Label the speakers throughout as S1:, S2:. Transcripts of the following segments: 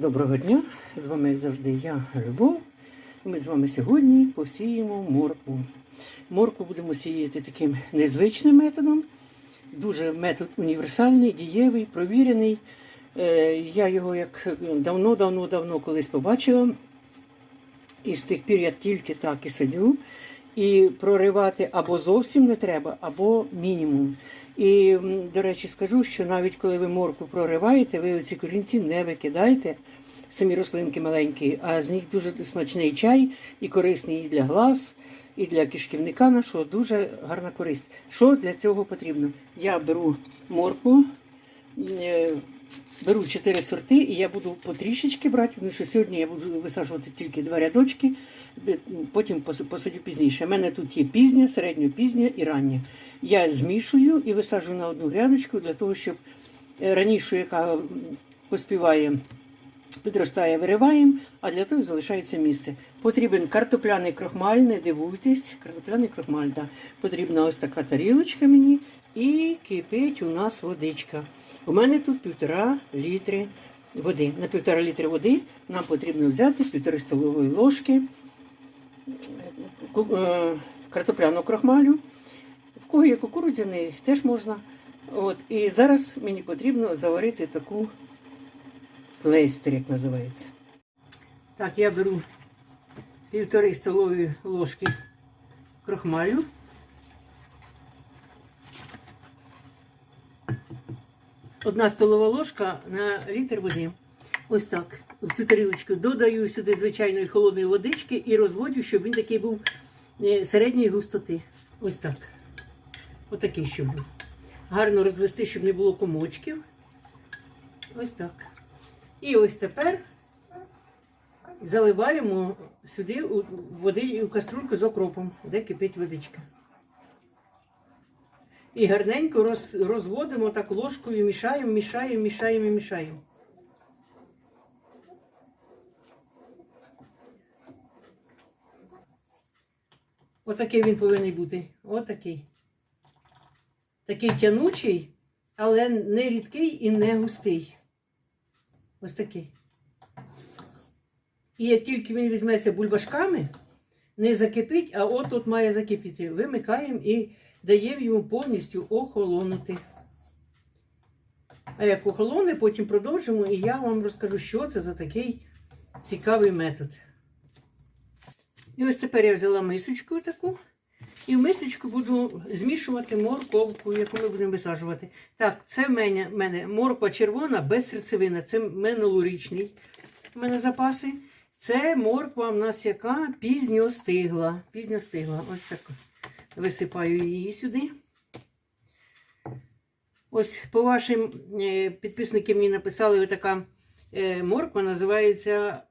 S1: Доброго дня! З вами завжди я, Любов. Ми з вами сьогодні посіємо моркву. Моркву будемо сіяти таким незвичним методом. Дуже метод універсальний, дієвий, провірений. Е, Я його як давно-давно-давно колись побачила. І з тих пір я тільки так і сидю. І проривати або зовсім не треба, або мінімум. І, до речі, скажу, що навіть коли ви морку прориваєте, ви ці корінці не викидаєте, самі рослинки маленькі, а з них дуже смачний чай і корисний і для глаз, і для кишківника нашого дуже гарна користь. Що для цього потрібно? Я беру моркву, е, беру чотири сорти, і я буду потрішечки брати, тому що сьогодні я буду висаджувати тільки два рядочки, потім посадю пізніше. У мене тут є пізня, середньопізня і рання. Я змішую і висаджую на одну грядочку для того, щоб е, раніше, яка поспіває, підростає, вириваємо, а для того залишається місце. Потрібен картопляний крохмаль, не дивуйтесь, картопляний крохмаль, да. Потрібна ось така тарілочка мені і кипить у нас водичка. У мене тут півтора літри води. На півтора літри води нам потрібно взяти півтори столової ложки е, картопляного крохмалю. В кого є кукурудзяний, теж можна. От, і зараз мені потрібно заварити таку плейстер, як називається. Так, я беру півтори столові ложки крохмалю. Одна столова ложка на літр води. Ось так. В цю тарілочку додаю сюди звичайної холодної водички і розводю, щоб він такий був е, середньої густоти. Ось так. Отакий, щоб був. Гарно розвести, щоб не було комочків. Ось так. І ось тепер заливаємо сюди у води у каструльку з окропом, де кипить водичка. І гарненько роз, розводимо так ложкою, мішаємо, мішаємо, мішаємо, мішаємо. Отакий він повинен бути. Отакий. Такий тянучий, але не рідкий і не густий. Ось такий. І як тільки він візьметься бульбашками, не закипить, а от тут має закипіти. Вимикаємо і даємо йому повністю охолонути. А як охолоне, потім продовжимо, і я вам розкажу, що це за такий цікавий метод. І ось тепер я взяла мисочку таку. І в мисочку буду змішувати морковку, яку ми будемо висаджувати. Так, це в мене, в мене морква червона без серцевина. Це минулорічний у мене запаси. Це морква в нас яка пізньо стигла. Пізньо стигла. Ось так. Висипаю її сюди. Ось по вашим е, підписникам мені написали, така е, морква називається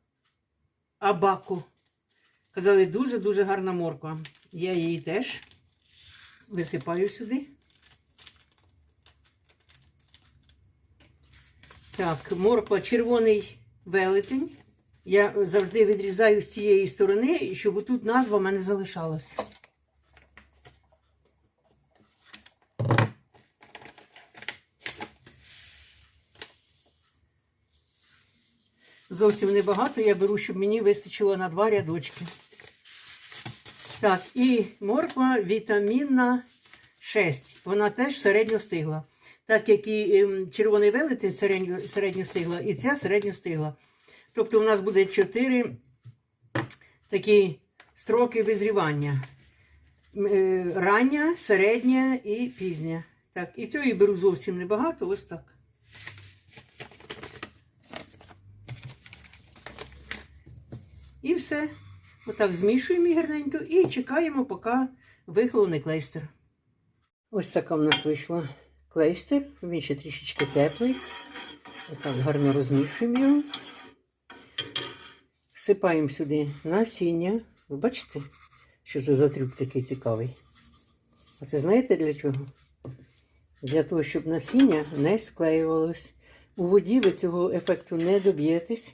S1: Абако. Казали, дуже-дуже гарна морква. Я її теж висипаю сюди. Так, морква червоний велетень. Я завжди відрізаю з цієї сторони, щоб тут назва в мене залишалась. Зовсім небагато я беру, щоб мені вистачило на два рядочки. Так, і морква вітамінна 6. Вона теж середньо стигла. Так як і ем, червоний велетень середньо, стигла, і ця середньо стигла. Тобто у нас буде 4 такі строки визрівання. Е, Рання, середня і пізня. Так, і цього я беру зовсім небагато, ось так. І все. Отак змішуємо її гарненько і чекаємо, поки вихлоне клейстер. Ось така в нас вийшла клейстер. Він ще трішечки теплий. Отак гарно розмішуємо його. Всипаємо сюди насіння. Ви бачите, що це за трюк такий цікавий? А це знаєте для чого? Для того, щоб насіння не склеювалось. У воді ви цього ефекту не доб'єтесь.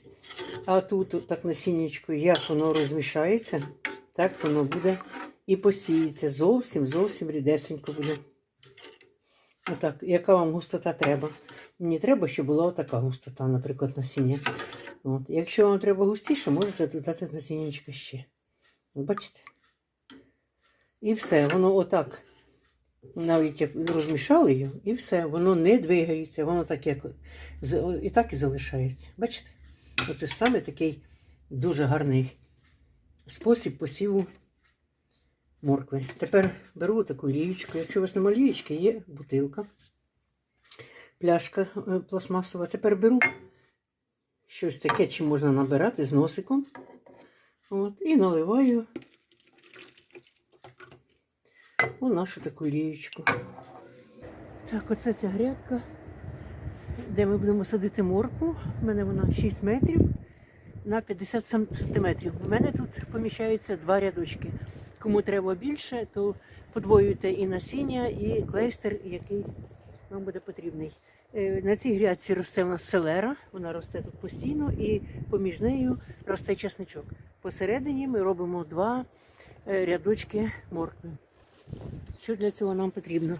S1: А тут так насіннячко, як воно розмішається, так воно буде і посіється. Зовсім, зовсім рідесенько буде. Отак, яка вам густота треба? Мені треба, щоб була така густота, наприклад, насіння. От. Якщо вам треба густіше, можете додати насіннячка ще. Бачите? І все, воно отак. Навіть як розмішали його, і все, воно не двигається, воно так як і так і залишається. Бачите? Оце саме такий дуже гарний спосіб посіву моркви. Тепер беру таку лієчку. Якщо у вас немає лієчки, є бутилка, пляшка е, пластмасова. Тепер беру щось таке, чим можна набирати з носиком. От, і наливаю у нашу таку лієчку. Так, оце ця грядка, де ми будемо садити моркву. У мене вона 6 метрів на 50 сам- сантиметрів. У мене тут поміщаються два рядочки. Кому треба більше, то подвоюйте і насіння, і клейстер, який вам буде потрібний. Е, На цій грядці росте в нас селера, вона росте тут постійно, і поміж нею росте чесничок. Посередині ми робимо два е, рядочки моркви. Що для цього нам потрібно?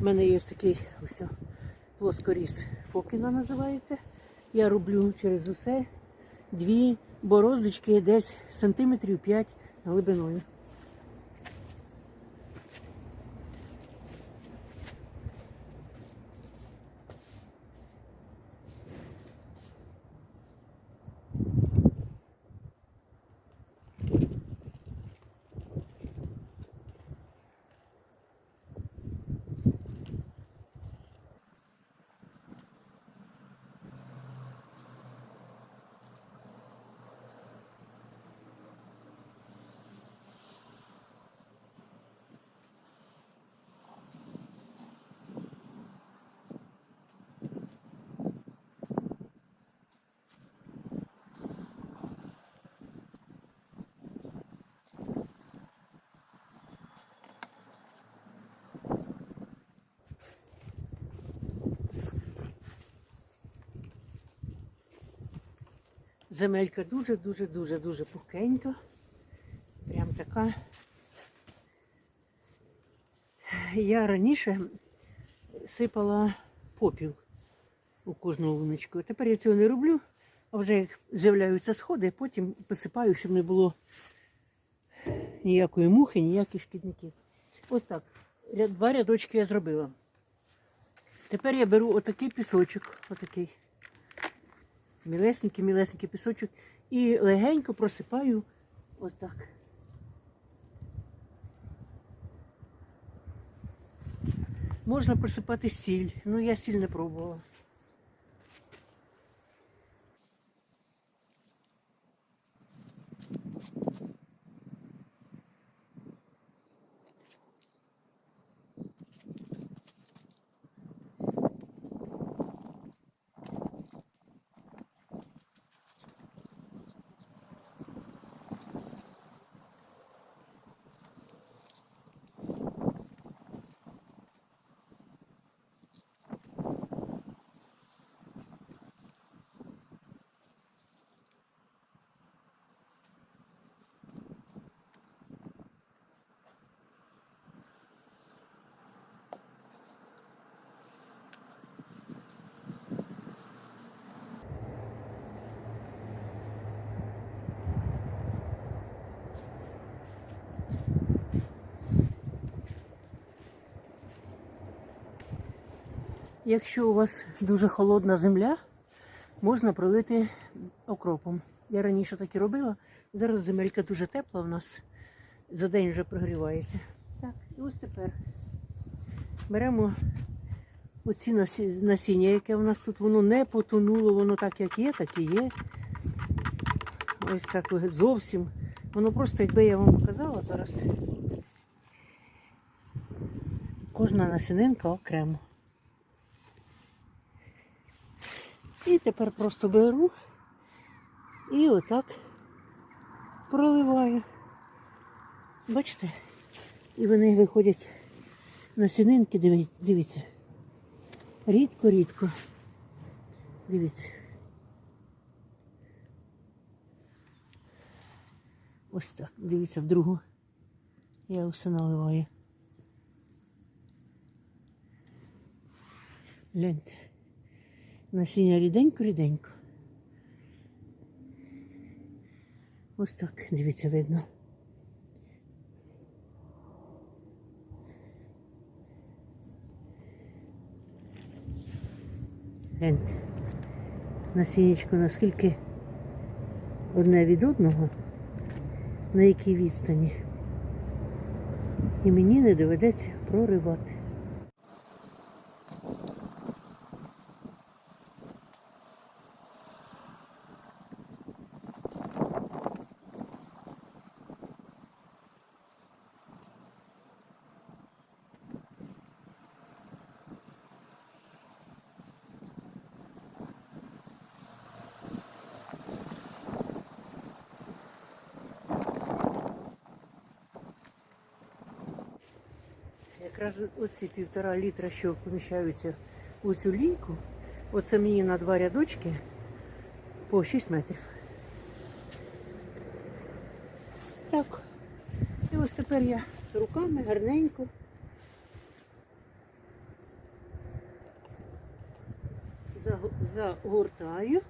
S1: У мене є такий ось плоскоріз Фокіна називається. Я роблю через усе дві борозочки десь сантиметрів 5 глибиною. Земелька дуже-дуже-дуже-дуже пухкенька. Прям така. Я раніше сипала попіл у кожну луночку. Тепер я цього не роблю, а вже як з'являються сходи, потім посипаю, щоб не було ніякої мухи, ніяких шкідників. Ось так. Два рядочки я зробила. Тепер я беру отакий пісочок, отакий мілесенький, мілесенький пісочок і легенько просипаю ось так. Можна просипати сіль, ну я сіль не пробувала. Якщо у вас дуже холодна земля, можна пролити окропом. Я раніше так і робила. Зараз земелька дуже тепла в нас. За день вже прогрівається. Так, і ось тепер беремо оці насіння, яке в нас тут, воно не потонуло, воно так як є, так і є. Ось так зовсім. Воно просто, якби я вам показала зараз. Кожна насінинка окремо. І тепер просто беру і отак проливаю. Бачите? І вони виходять на сінинки, дивіться. Рідко-рідко. Дивіться. Ось так. Дивіться, в другу. Я все наливаю. Гляньте. Насіння ріденько-ріденько. Ось так, дивіться, видно. Гляньте. Насіннячко наскільки одне від одного, на якій відстані. І мені не доведеться проривати. Якраз оці півтора літра, що поміщаються у цю лійку, оце мені на два рядочки по 6 метрів. Так. І ось тепер я руками гарненько. заго- Загортаю.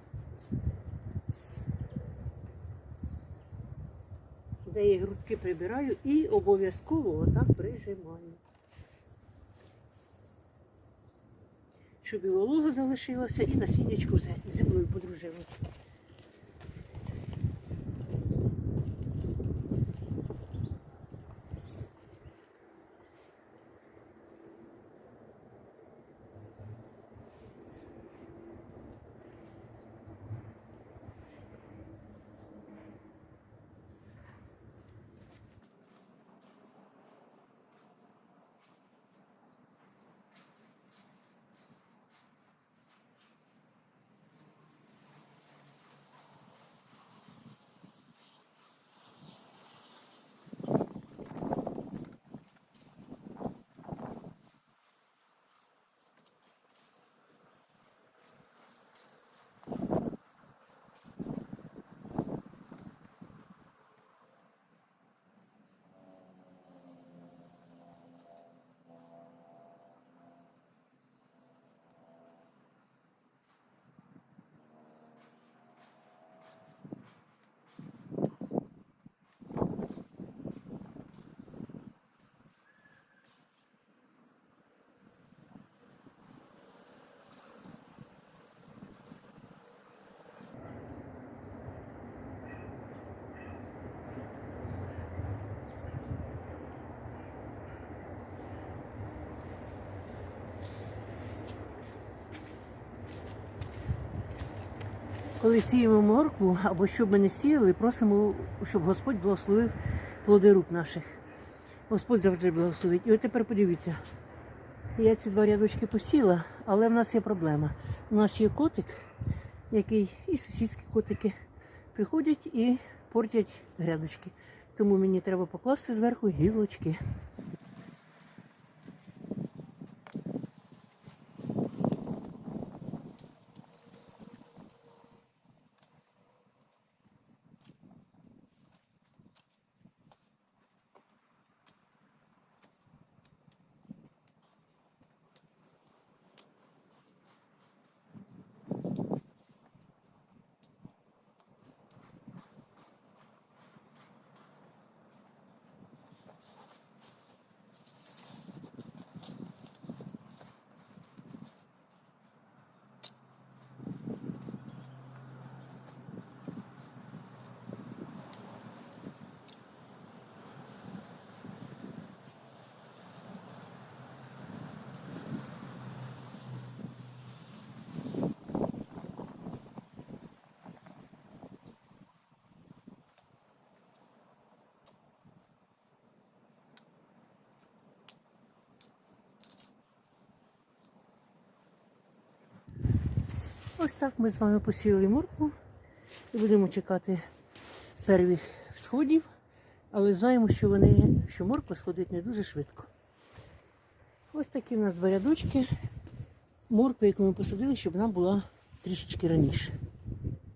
S1: Де я грудки прибираю і обов'язково отак прижимаю. Щоб і волога залишилося, і насіннячку зі мною подружилося. Коли сіємо моркву, або щоб ми не сіяли, просимо, щоб Господь благословив плоди рук наших. Господь завжди благословить. І от тепер подивіться, я ці два рядочки посіла, але в нас є проблема. У нас є котик, який і сусідські котики приходять і портять грядочки. Тому мені треба покласти зверху гілочки. Ось так ми з вами посіяли моркву і будемо чекати первих сходів, але знаємо, що вони, що морква сходить не дуже швидко. Ось такі в нас два рядочки моркви, яку ми посадили, щоб вона була трішечки раніше.